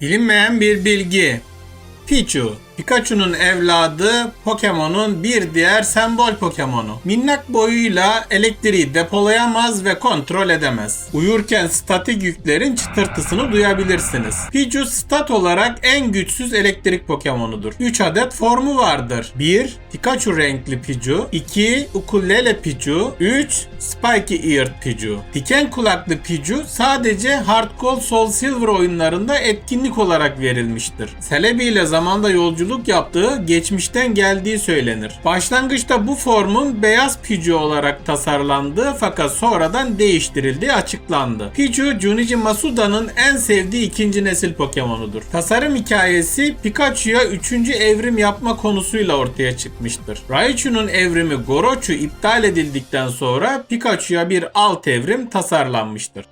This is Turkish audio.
Bilinmeyen bir bilgi. Pichu, Pikachu'nun evladı, Pokemon'un bir diğer sembol Pokemon'u. Minnak boyuyla elektriği depolayamaz ve kontrol edemez. Uyurken statik yüklerin çıtırtısını duyabilirsiniz. Pichu stat olarak en güçsüz elektrik Pokemon'udur. 3 adet formu vardır. 1. Pikachu renkli Pichu 2. Ukulele Pichu 3. Spiky Eared Pichu Diken kulaklı Pichu sadece Hard Gold Soul Silver oyunlarında etkinlik olarak verilmiştir. Celebi ile zamanda yolculuk yaptığı geçmişten geldiği söylenir. Başlangıçta bu formun beyaz Pichu olarak tasarlandığı fakat sonradan değiştirildiği açıklandı. Pichu, Junichi Masuda'nın en sevdiği ikinci nesil Pokemon'udur. Tasarım hikayesi Pikachu'ya 3. evrim yapma konusuyla ortaya çıkmıştır. Raichu'nun evrimi Gorochu iptal edildikten sonra Pikachu'ya bir alt evrim tasarlanmıştır.